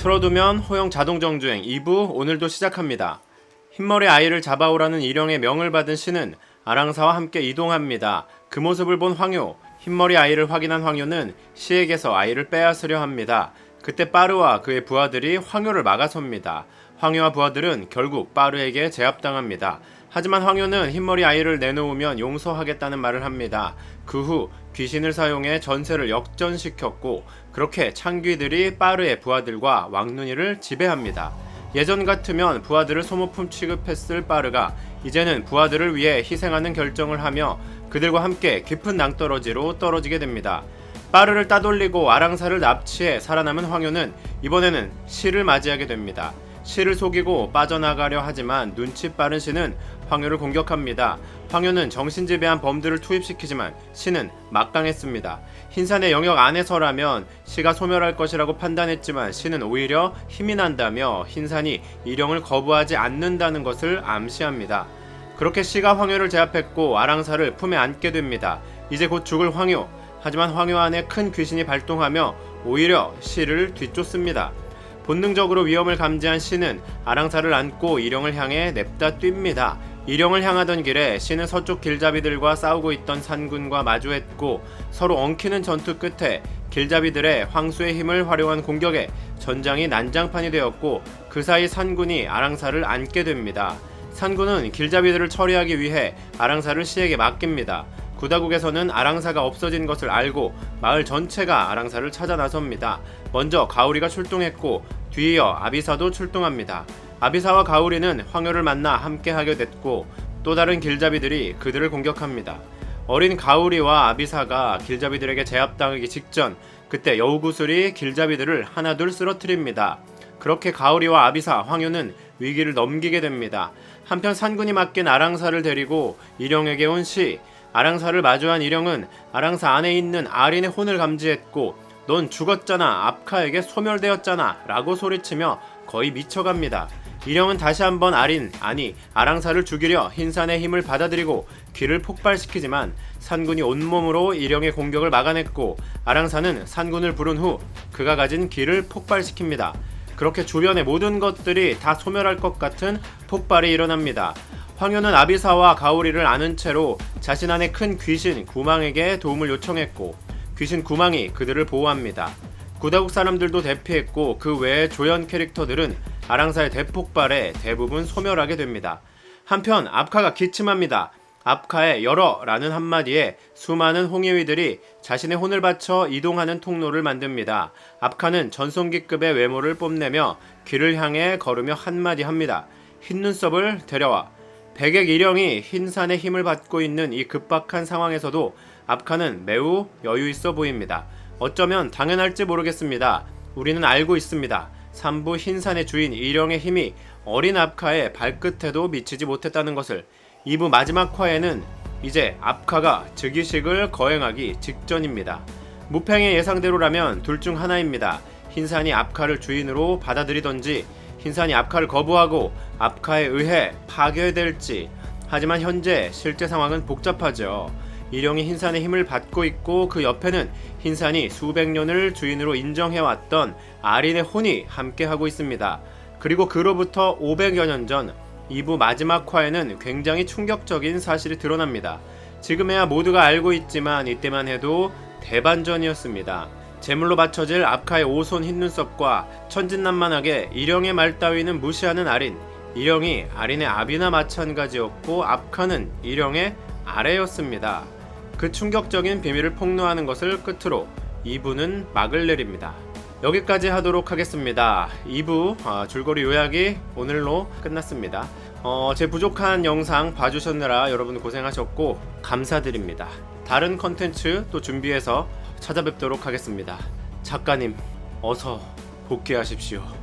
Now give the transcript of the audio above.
틀어두면 호영 자동정주행 2부 오늘도 시작합니다. 흰머리 아이를 잡아오라는 일령의 명을 받은 신은 아랑사와 함께 이동합니다. 그 모습을 본 황효, 흰머리 아이를 확인한 황효는 시에게서 아이를 빼앗으려 합니다. 그때 빠르와 그의 부하들이 황효를 막아섭니다. 황효와 부하들은 결국 빠르에게 제압당합니다. 하지만 황효는 흰머리 아이를 내놓으면 용서하겠다는 말을 합니다. 그 후 귀신을 사용해 전세를 역전시켰고 그렇게 창귀들이 빠르의 부하들과 왕눈이를 지배합니다. 예전 같으면 부하들을 소모품 취급했을 빠르가 이제는 부하들을 위해 희생하는 결정을 하며 그들과 함께 깊은 낭떠러지로 떨어지게 됩니다. 빠르를 따돌리고 아랑사를 납치해 살아남은 황효는 이번에는 시를 맞이하게 됩니다. 시를 속이고 빠져나가려 하지만 눈치 빠른 시는 황효를 공격합니다. 황효는 정신지배한 범들을 투입시키지만 시는 막강했습니다. 흰산의 영역 안에서라면 시가 소멸할 것이라고 판단했지만 시는 오히려 힘이 난다며 흰산이 일령을 거부하지 않는다는 것을 암시합니다. 그렇게 시가 황효를 제압했고 아랑사를 품에 안게 됩니다. 이제 곧 죽을 황효. 하지만 황효 안에 큰 귀신이 발동하며 오히려 시를 뒤쫓습니다. 본능적으로 위험을 감지한 시는 아랑사를 안고 일령을 향해 냅다 뜁니다. 일령을 향하던 길에 시는 서쪽 길잡이들과 싸우고 있던 산군과 마주했고 서로 엉키는 전투 끝에 길잡이들의 황수의 힘을 활용한 공격에 전장이 난장판이 되었고 그 사이 산군이 아랑사를 안게 됩니다. 산군은 길잡이들을 처리하기 위해 아랑사를 시에게 맡깁니다. 구다국에서는 아랑사가 없어진 것을 알고 마을 전체가 아랑사를 찾아 나섭니다. 먼저 가오리가 출동했고 뒤이어 아비사도 출동합니다. 아비사와 가오리는 황효를 만나 함께하게 됐고 또 다른 길잡이들이 그들을 공격합니다. 어린 가오리와 아비사가 길잡이들에게 제압당하기 직전 그때 여우구슬이 길잡이들을 하나둘 쓰러뜨립니다. 그렇게 가오리와 아비사, 황효는 위기를 넘기게 됩니다. 한편 산군이 맡긴 아랑사를 데리고 일령에게 온 시, 아랑사를 마주한 일령은 아랑사 안에 있는 아린의 혼을 감지했고 넌 죽었잖아 압카에게 소멸되었잖아 라고 소리치며 거의 미쳐갑니다. 일령은 다시 한번 아린 아니 아랑사를 죽이려 흰산의 힘을 받아들이고 귀를 폭발시키지만 산군이 온몸으로 일령의 공격을 막아냈고 아랑사는 산군을 부른 후 그가 가진 귀를 폭발시킵니다. 그렇게 주변의 모든 것들이 다 소멸할 것 같은 폭발이 일어납니다. 황효는 아비사와 가오리를 아는 채로 자신 안에 큰 귀신 구망에게 도움을 요청했고 귀신 구망이 그들을 보호합니다. 구다국 사람들도 대피했고 그 외의 조연 캐릭터들은 아랑사의 대폭발에 대부분 소멸하게 됩니다. 한편 압카가 기침합니다. 압카의 열어라는 한마디에 수많은 홍해위들이 자신의 혼을 바쳐 이동하는 통로를 만듭니다. 압카는 전송기급의 외모를 뽐내며 귀를 향해 걸으며 한마디 합니다. 흰 눈썹을 데려와. 백액 일령이 흰산의 힘을 받고 있는 이 급박한 상황에서도 압카는 매우 여유 있어 보입니다. 어쩌면 당연할지 모르겠습니다. 우리는 알고 있습니다. 삼부 흰산의 주인 일령의 힘이 어린 압카의 발끝에도 미치지 못했다는 것을 2부 마지막 화에는 이제 압카가 즉위식을 거행하기 직전입니다. 무팽의 예상대로라면 둘 중 하나입니다. 흰산이 압카를 주인으로 받아들이던지 흰산이 압카를 거부하고 압카에 의해 파괴될지 하지만 현재 실제 상황은 복잡하죠. 일령이 흰산의 힘을 받고 있고 그 옆에는 흰산이 수백 년을 주인으로 인정해왔던 아린의 혼이 함께하고 있습니다. 그리고 그로부터 500여 년 전 2부 마지막 화에는 굉장히 충격적인 사실이 드러납니다. 지금에야 모두가 알고 있지만 이때만 해도 대반전이었습니다. 제물로 바쳐질 압카의 오손 흰눈썹과 천진난만하게 일령의 말 따위는 무시하는 아린 일령이 아린의 아비나 마찬가지였고 압카는 일령의 아래였습니다. 그 충격적인 비밀을 폭로하는 것을 끝으로 2부는 막을 내립니다. 여기까지 하도록 하겠습니다. 2부 어, 줄거리 요약이 오늘로 끝났습니다. 어, 제 부족한 영상 봐주셨느라 여러분 고생하셨고 감사드립니다. 다른 컨텐츠 또 준비해서 찾아뵙도록 하겠습니다. 작가님, 어서 복귀하십시오.